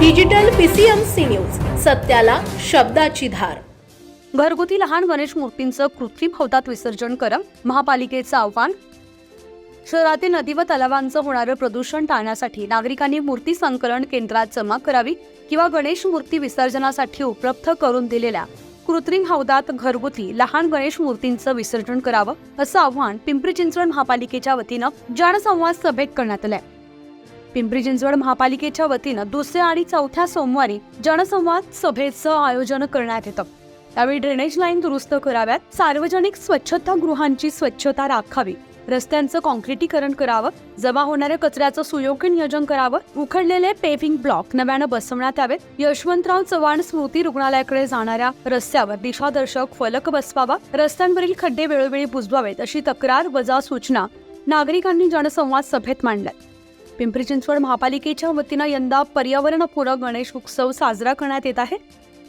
Digital PCMC news सत्याला शब्दाची धार. घरगुती लहान गणेश मूर्तींचं कृत्रिम हौदात विसर्जन करा महापालिकेचं आव्हान. शहरातील नदी व तलावांचं होणारं प्रदूषण टाळण्यासाठी नागरिकांनी मूर्ती संकलन केंद्रात जमा करावी किंवा गणेश मूर्ती विसर्जनासाठी उपलब्ध करून दिलेल्या कृत्रिम हौदात घरगुती लहान गणेश मूर्तींचं विसर्जन करावं असं आव्हान पिंपरी चिंचवड महापालिकेच्या वतीनं जनसंवाद सभेत करण्यात आलंय. पिंपरी चिंचवड महापालिकेच्या वतीनं दुसऱ्या आणि चौथ्या सोमवारी जनसंवाद सभेचं आयोजन करण्यात येतं. त्यावेळी ड्रेनेज लाईन दुरुस्त कराव्यात सार्वजनिक स्वच्छतागृहांची स्वच्छता राखावी रस्त्यांचं कॉन्क्रिटीकरण करावं जमा होणाऱ्या कचऱ्याचं सुयोग्य नियोजन करावं उखडलेले पेव्हिंग ब्लॉक नव्यानं बसवण्यात यावेत. यशवंतराव चव्हाण स्मृती रुग्णालयाकडे जाणाऱ्या रस्त्यावर दिशादर्शक फलक बसवावा रस्त्यांवरील खड्डे वेळोवेळी बुजवावेत अशी तक्रार वजा सूचना नागरिकांनी जनसंवाद सभेत मांडल्यात. पिंपरी चिंचवड महापालिकेच्या वतीनं यंदा पर्यावरणपूरक गणेश उत्सव साजरा करण्यात येत आहे.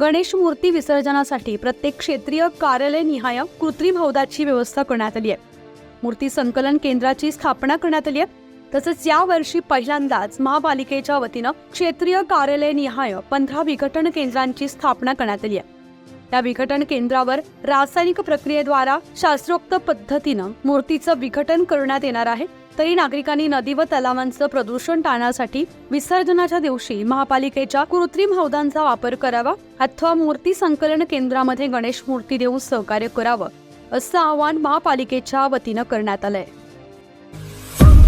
गणेश मूर्ती विसर्जनासाठी प्रत्येक क्षेत्रीय कार्यालय निहाय कृत्रिम हौदाची व्यवस्था करण्यात आली आहे. मूर्ती संकलन केंद्राची स्थापना करण्यात आली आहे. तसंच यावर्षी पहिल्यांदाच महापालिकेच्या वतीनं क्षेत्रीय कार्यालय निहाय पंधरा विघटन केंद्रांची स्थापना करण्यात आली आहे. या विघटन केंद्रावर रासायनिक प्रक्रियेद्वारा शास्त्रोक्त पद्धतीनं मूर्तीचं विघटन करण्यात येणार आहे. तरी नागरिकांनी नदी व तलावांचं प्रदूषण टाळण्यासाठी विसर्जनाच्या दिवशी महापालिकेच्या कृत्रिम हौदांचा वापर करावा अथवा मूर्ती संकलन केंद्रामध्ये गणेश मूर्ती देऊन सहकार्य करावं असं आवाहन महापालिकेच्या वतीनं करण्यात आलंय.